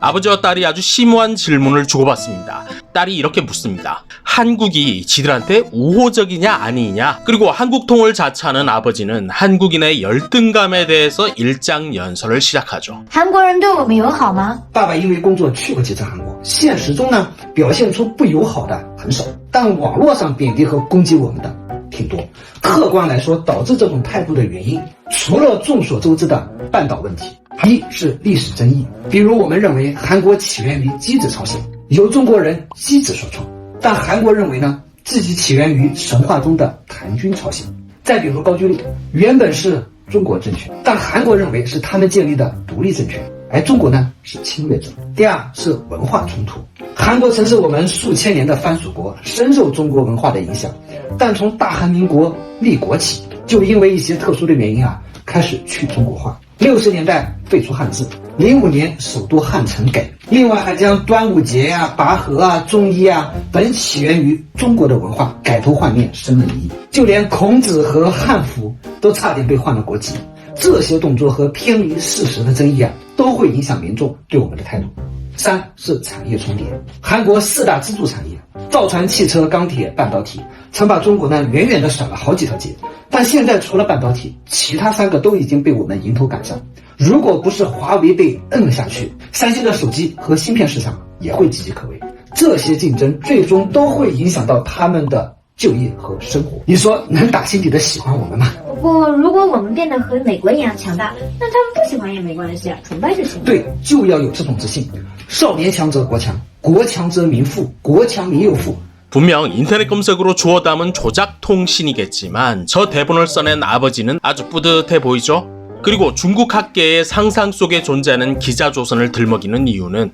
아버지와 딸이 아주 심오한 질문을 주고받습니다. 딸이 이렇게 묻습니다. 한국이 지들한테 우호적이냐 아니냐 그리고 한국통을 자처하는 아버지는 한국인의 열등감에 대해서 일장연설을 시작하죠. 韩国人对我们友好吗？爸爸因为工作去过几次韩国，现实中呢表现出不友好的很少，但网络上贬低和攻击我们的挺多。客观来说，导致这种态度的原因，除了众所周知的半岛问题， 一是历史争议，比如我们认为韩国起源于箕子朝鲜，由中国人箕子所创，但韩国认为呢自己起源于神话中的谭军朝鲜。再比如高句丽，原本是中国政权，但韩国认为是他们建立的独立政权，而中国呢是侵略者。第二是文化冲突，韩国曾是我们数千年的藩属国，深受中国文化的影响，但从大韩民国立国起，就因为一些特殊的原因啊，开始去中国化。六十年代废除汉字，零五年首都汉城改，另外还将端午节呀、拔河啊、中医啊等起源于中国的文化改头换面，生了意义。就连孔子和汉服都差点被换了国籍。这些动作和偏离事实的争议啊，都会影响民众对我们的态度。三是产业重叠，韩国四大支柱产业，造船、汽车、钢铁、半导体，曾把中国呢远远的甩了好几条街。但现在除了半导体，其他三个都已经被我们迎头赶上。如果不是华为被摁了下去，三星的手机和芯片市场也会岌岌可危。这些竞争最终都会影响到他们的就业和生活。你说能打心底的喜欢我们吗？不过如果我们变得和美国一样强大，那他们不喜欢也没关系啊，崇拜就行了。对，就要有这种自信。少年强则国强，国强则民富，国强民又富。 분명 인터넷 검색으로 주워 담은 조작 통신이겠지만 저 대본을 써낸 아버지는 아주 뿌듯해 보이죠? 그리고 중국 학계의 상상 속에 존재하는 기자조선을 들먹이는 이유는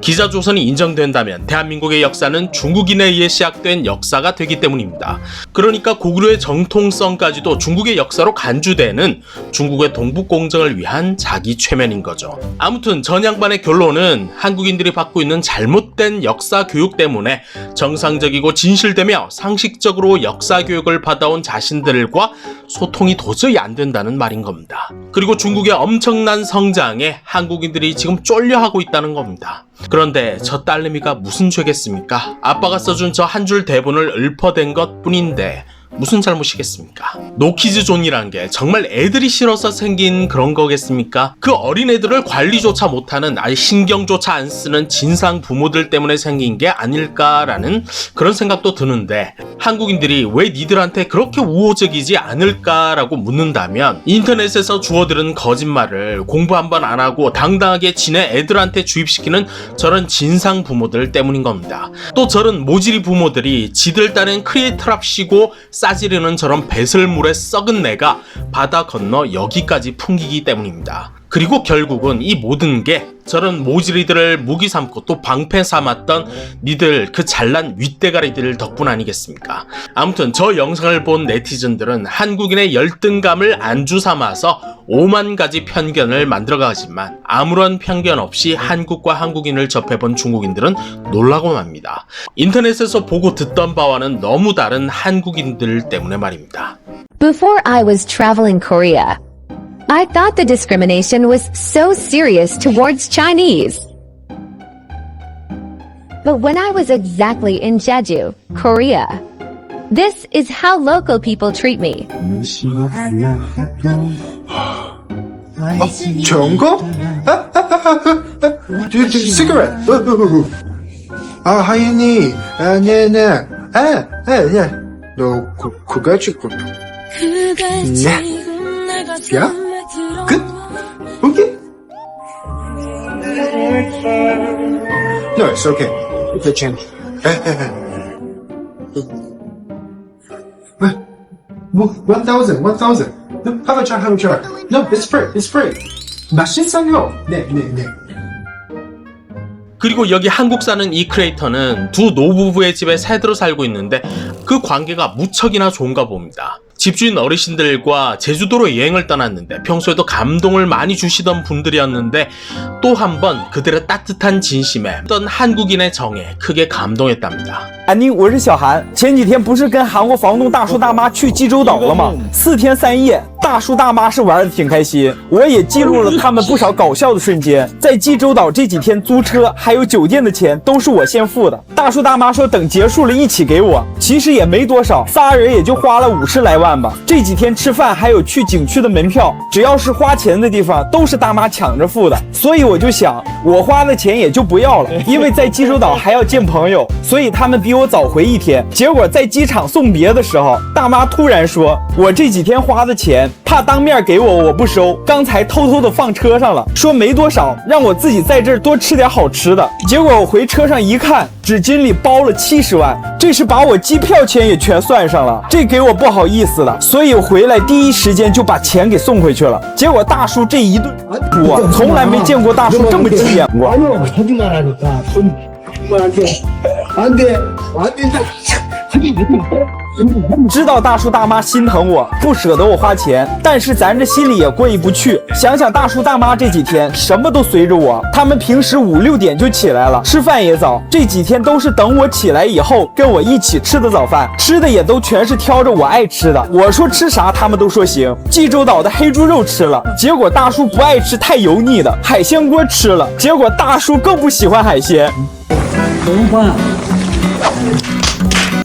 기자조선이 인정된다면 대한민국의 역사는 중국인에 의해 시작된 역사가 되기 때문입니다. 그러니까 고구려의 정통성까지도 중국의 역사로 간주되는 중국의 동북공정을 위한 자기 최면인 거죠. 아무튼 전양반의 결론은 한국인들이 받고 있는 잘못된 역사 교육 때문에 정상적이고 진실되며 상식적으로 역사 교육을 받아온 자신들과 소통이 도저히 안 된다는 말인 겁니다. 그리고 중국의 엄청난 성장에 한국인들이 지금 쫄려하고 있다는 겁니다. 그런데 저 딸내미가 무슨 죄겠습니까? 아빠가 써준 저 한 줄 대본을 읊어댄 것 뿐인데 무슨 잘못이겠습니까? 노키즈존이란 게 정말 애들이 싫어서 생긴 그런 거겠습니까? 그 어린애들을 관리조차 못하는 아예 신경조차 안 쓰는 진상 부모들 때문에 생긴 게 아닐까라는 그런 생각도 드는데 한국인들이 왜 니들한테 그렇게 우호적이지 않을까라고 묻는다면 인터넷에서 주워들은 거짓말을 공부 한번 안 하고 당당하게 지네 애들한테 주입시키는 저런 진상 부모들 때문인 겁니다. 또 저런 모질이 부모들이 지들 딴엔 크리에이터랍시고 싸지르는 저런 배설물에 썩은 내가 바다 건너 여기까지 풍기기 때문입니다. 그리고 결국은 이 모든 게 저런 모질이들을 무기 삼고 또 방패 삼았던 니들 그 잘난 윗대가리들 덕분 아니겠습니까? 아무튼 저 영상을 본 네티즌들은 한국인의 열등감을 안주 삼아서 오만 가지 편견을 만들어가지만 아무런 편견 없이 한국과 한국인을 접해본 중국인들은 놀라고 맙니다. 인터넷에서 보고 듣던 바와는 너무 다른 한국인들 때문에 말입니다. Before I was traveling Korea, I thought the discrimination was so serious towards Chinese. But when I was exactly in Jeju, Korea, this is how local people treat me. Chongo? Dude, cigarette. 아, 하이니. 아, 네, 네. 아, 네, 네. 너, 그, 그거 지금. 네. 야? 끝? 오케이? No, it's okay. It's a change. 에, 에, 에. 왜? 뭐, 1,000, 1,000. No, have a try, have a try. No, it's free, it's free. 맛있어요. 네, 네, 네. 그리고 여기 한국 사는 이 크리에이터는 두 노부부의 집에 새들어 살고 있는데 그 관계가 무척이나 좋은가 봅니다. 집주인 어르신들과 제주도로 여행을 떠났는데 평소에도 감동을 많이 주시던 분들이었는데 또 한 번 그들의 따뜻한 진심에 어떤 한국인의 정에 크게 감동했답니다. 安妮，我是小韩。前几天不是跟韩国房东大叔大妈去济州岛了吗？四天三夜 大叔大妈是玩的挺开心，我也记录了他们不少搞笑的瞬间。在济州岛这几天租车还有酒店的钱都是我先付的。大叔大妈说等结束了一起给我，其实也没多少，仨人也就花了五十来万吧。这几天吃饭还有去景区的门票，只要是花钱的地方都是大妈抢着付的，所以我就想，我花的钱也就不要了，因为在济州岛还要见朋友，所以他们比我早回一天。结果在机场送别的时候，大妈突然说，我这几天花的钱，怕当面给我我不收，刚才偷偷的放车上了，说没多少，让我自己在这儿多吃点好吃的。结果我回车上一看，纸巾里包了七十万，这是把我机票钱也全算上了，这给我不好意思了，所以我回来第一时间就把钱给送回去了。结果大叔这一顿，我从来没见过大叔这么急眼过。知道大叔大妈心疼我，不舍得我花钱，但是咱这心里也过意不去。想想大叔大妈这几天什么都随着我，他们平时五六点就起来了，吃饭也早，这几天都是等我起来以后跟我一起吃的早饭，吃的也都全是挑着我爱吃的。我说吃啥，他们都说行。济州岛的黑猪肉吃了，结果大叔不爱吃，太油腻的；海鲜锅吃了，结果大叔更不喜欢海鲜。龙哥。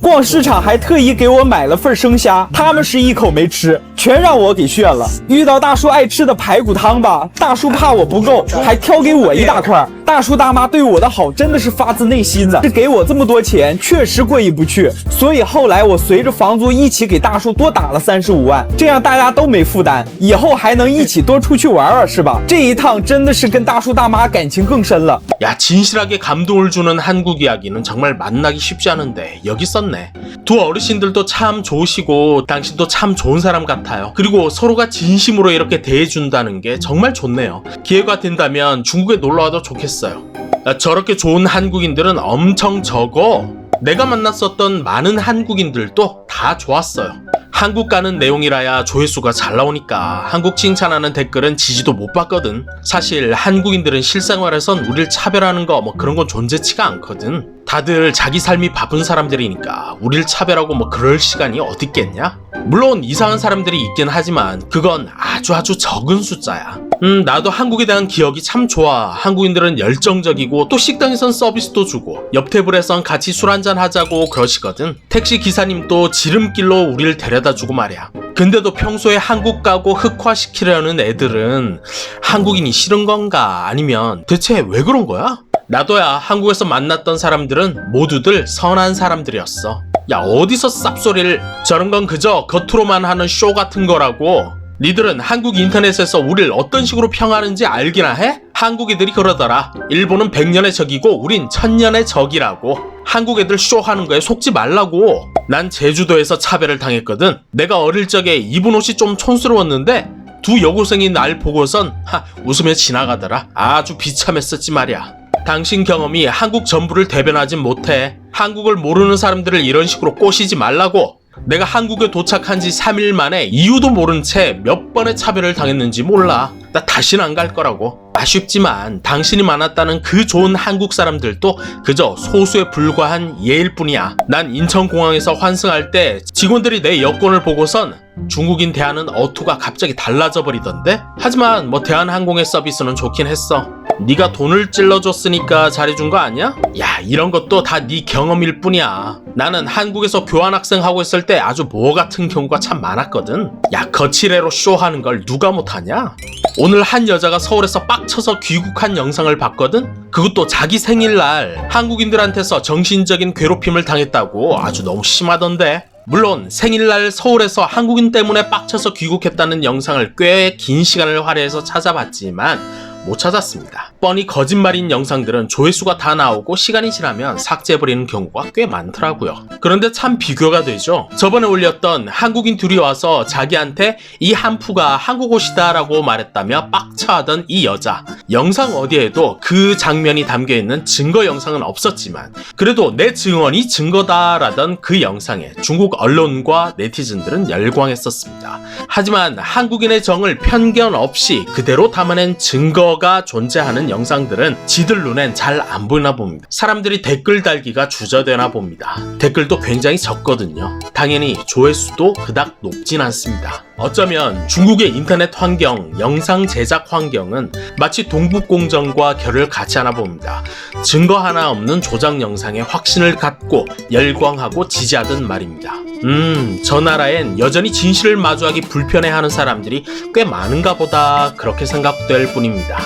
逛市场还特意给我买了份生虾，他们是一口没吃，全让我给炫了。遇到大叔爱吃的排骨汤吧，大叔怕我不够，还挑给我一大块。大叔大妈对我的好真的是发自内心的，是给我这么多钱，确实过意不去。所以后来我随着房租一起给大叔多打了三十五万，这样大家都没负担，以后还能一起多出去玩玩，是吧？这一趟真的是跟大叔大妈感情更深了。 야 진실하게 감동을 주는 한국 이야기는 정말 만나기 쉽지 않은데 여기 썼네 두 어르신들도 참 좋으시고 당신도 참 좋은 사람 같아 요. 그리고 서로가 진심으로 이렇게 대해준다는 게 정말 좋네요. 기회가 된다면 중국에 놀러와도 좋겠어요. 야, 저렇게 좋은 한국인들은 엄청 적어. 내가 만났었던 많은 한국인들도 다 좋았어요. 한국 가는 내용이라야 조회수가 잘 나오니까. 한국 칭찬하는 댓글은 지지도 못 받거든. 사실 한국인들은 실생활에선 우릴 차별하는 거 뭐 그런 건 존재치가 않거든. 다들 자기 삶이 바쁜 사람들이니까 우릴 차별하고 뭐 그럴 시간이 어딨겠냐? 물론 이상한 사람들이 있긴 하지만 그건 아주 아주 적은 숫자야. 음, 나도 한국에 대한 기억이 참 좋아. 한국인들은 열정적이고 또 식당에선 서비스도 주고 옆 테이블에선 같이 술 한잔 하자고 그러시거든. 택시 기사님도 지름길로 우리를 데려다 주고 말이야. 근데도 평소에 한국 가고 흑화시키려는 애들은 한국인이 싫은 건가 아니면 대체 왜 그런 거야? 나도야 한국에서 만났던 사람들은 모두들 선한 사람들이었어. 야 어디서 쌉소리를 저런 건 그저 겉으로만 하는 쇼 같은 거라고. 니들은 한국 인터넷에서 우릴 어떤 식으로 평하는지 알기나 해? 한국 애들이 그러더라. 일본은 백년의 적이고 우린 천년의 적이라고. 한국 애들 쇼하는 거에 속지 말라고. 난 제주도에서 차별을 당했거든. 내가 어릴 적에 입은 옷이 좀 촌스러웠는데 두 여고생이 날 보고선 하, 웃으며 지나가더라. 아주 비참했었지 말이야. 당신 경험이 한국 전부를 대변하진 못해. 한국을 모르는 사람들을 이런 식으로 꼬시지 말라고. 내가 한국에 도착한 지 3일 만에 이유도 모른 채 몇 번의 차별을 당했는지 몰라. 나 다시는 안 갈 거라고. 아쉽지만 당신이 만났다는 그 좋은 한국 사람들도 그저 소수에 불과한 예일 뿐이야. 난 인천공항에서 환승할 때 직원들이 내 여권을 보고선 중국인 대하는 어투가 갑자기 달라져 버리던데? 하지만 뭐 대한항공의 서비스는 좋긴 했어. 네가 돈을 찔러줬으니까 잘해준 거 아니야? 야 이런 것도 다 네 경험일 뿐이야. 나는 한국에서 교환학생 하고 있을 때 아주 뭐 같은 경우가 참 많았거든. 야 거칠애로 쇼하는 걸 누가 못하냐? 오늘 한 여자가 서울에서 빡쳐서 귀국한 영상을 봤거든? 그것도 자기 생일날 한국인들한테서 정신적인 괴롭힘을 당했다고 아주 너무 심하던데. 물론 생일날 서울에서 한국인 때문에 빡쳐서 귀국했다는 영상을 꽤 긴 시간을 할애해서 찾아봤지만 못 찾았습니다. 뻔히 거짓말인 영상들은 조회수가 다 나오고 시간이 지나면 삭제해버리는 경우가 꽤 많더라고요. 그런데 참 비교가 되죠. 저번에 올렸던 한국인 둘이 와서 자기한테 이 한푸가 한국 옷이다 라고 말했다며 빡쳐하던 이 여자. 영상 어디에도 그 장면이 담겨있는 증거 영상은 없었지만 그래도 내 증언이 증거다 라던 그 영상에 중국 언론과 네티즌들은 열광했었습니다. 하지만 한국인의 정을 편견 없이 그대로 담아낸 증거 가 존재하는 영상들은 지들 눈엔 잘 안 보이나 봅니다. 사람들이 댓글 달기가 주저되나 봅니다. 댓글도 굉장히 적거든요. 당연히 조회수도 그닥 높진 않습니다. 어쩌면 중국의 인터넷 환경, 영상 제작 환경은 마치 동북공정과 결을 같이 하나 봅니다. 증거 하나 없는 조작 영상에 확신을 갖고 열광하고 지지하던 말입니다. 음, 저 나라엔 여전히 진실을 마주하기 불편해하는 사람들이 꽤 많은가 보다 그렇게 생각될 뿐입니다.